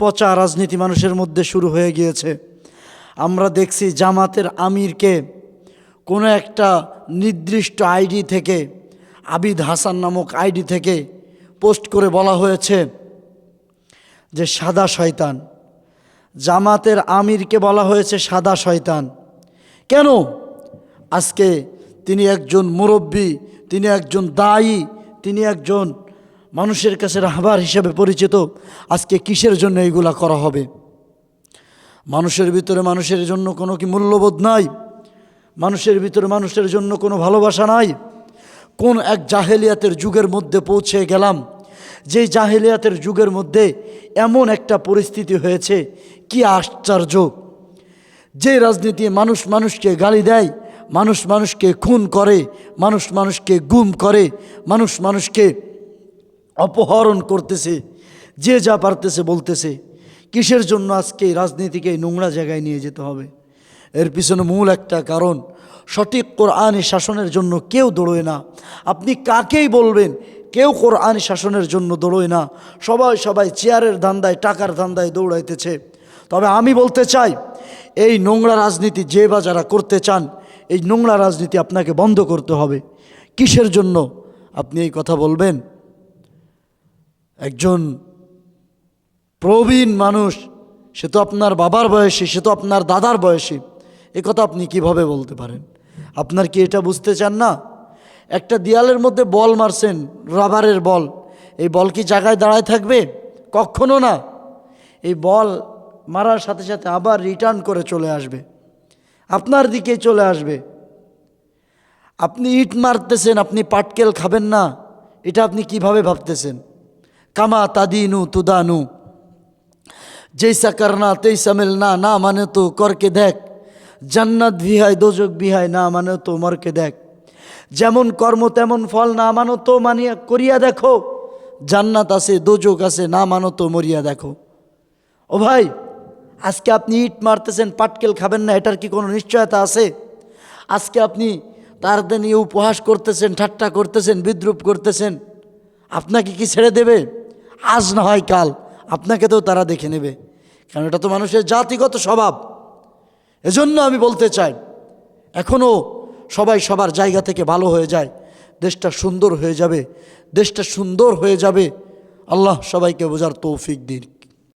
পচা রাজনীতি মানুষের মধ্যে শুরু হয়ে গিয়েছে। আমরা দেখছি জামাতের আমিরকে কোনো একটা নির্দিষ্ট আইডি থেকে, আবিদ হাসান নামক আইডি থেকে পোস্ট করে বলা হয়েছে যে সাদা শয়তান। জামাতের আমিরকে বলা হয়েছে সাদা শয়তান। কেন? আজকে তিনি একজন মুরব্বী, তিনি একজন দায়ী, তিনি একজন মানুষের কাছে রাহবার হিসেবে পরিচিত। আজকে কিসের জন্য এইগুলা করা হবে? মানুষের ভিতরে মানুষের জন্য কোনো কি মূল্যবোধ নাই? মানুষের ভিতরে মানুষের জন্য কোনো ভালোবাসা নাই? কোন এক জাহেলিয়াতের যুগের মধ্যে পৌঁছে গেলাম? যেই জাহেলিয়াতের যুগের মধ্যে এমন একটা পরিস্থিতি হয়েছে, কি আশ্চর্য! যে রাজনীতি মানুষ মানুষকে গালি দেয়, মানুষ মানুষকে খুন করে, মানুষ মানুষকে গুম করে, মানুষ মানুষকে অপহরণ করতেছে, যে যা পারতেছে বলতেছে। কিসের জন্য আজকে রাজনীতিকে নোংরা জায়গায় নিয়ে যেতে হবে? এর পিছনে মূল একটা কারণ, সঠিক কোরআনী শাসনের জন্য কেউ দৌড়োয় না। আপনি কাকেই বলবেন, কেউ কোরআনী শাসনের জন্য দৌড়োয় না। সবাই সবাই চেয়ারের ধান্দায়, টাকার ধান্দায় দৌড়াইতেছে। তবে আমি বলতে চাই, এই নোংরা রাজনীতি যে বা যারা করতে চান, এই নোংরা রাজনীতি আপনাকে বন্ধ করতে হবে। কিসের জন্য? আপনি এই কথা বলবেন? একজন প্রবীণ মানুষ, সে তো আপনার বাবার বয়সী, সে তো আপনার দাদার বয়সী। এ কথা আপনি কীভাবে বলতে পারেন? আপনার কি এটা বুঝতে চান না? একটা দেয়ালের মধ্যে বল মারছেন, রাবারের বল। এই বল কি জায়গায় দাঁড়ায় থাকবে? কখনো না। এই বল মারার সাথে সাথে আবার রিটার্ন করে চলে আসবে। আপনার দিকে চলে আসবে। আপনি ইট মারতেছেন, আপনি পাটকেল খাবেন না। এটা আপনি কীভাবে ভাবতেছেন? কামা তাদিনু তুদানু জৈসা করনা তেইসা মেল না না মানে তো করকে দেখ জান্নাত বিহায় দোজক বিহায় না মানে তো মরকে দেখ যেমন কর্ম তেমন ফল না মানো তো মানিয়া করিয়া দেখো জান্নাত আছে দোজক আছে না মানো তো মরিয়া দেখো ও ভাই আজকে আপনি ইট মারতেছেন, পাটকেল খাবেন না, এটার কি কোনো নিশ্চয়তা আছে? আজকে আপনি তার দিন উপহাস করতেছেন, ঠাট্টা করতেছেন, বিদ্রুপ করতেছেন, আপনাকে কি ছেড়ে দেবে? আজ না হয় কাল। আপনাকে তো তারা দেখে নেবে। কারণ এটা তো মানুষের জাতিগত স্বভাব। এজন্য আমি বলতে চাই এখনও সবাই সবার জায়গা থেকে ভালো হয়ে যায়। দেশটা সুন্দর হয়ে যাবে। দেশটা সুন্দর হয়ে যাবে। আল্লাহ সবাইকে বোঝার তৌফিক দিন।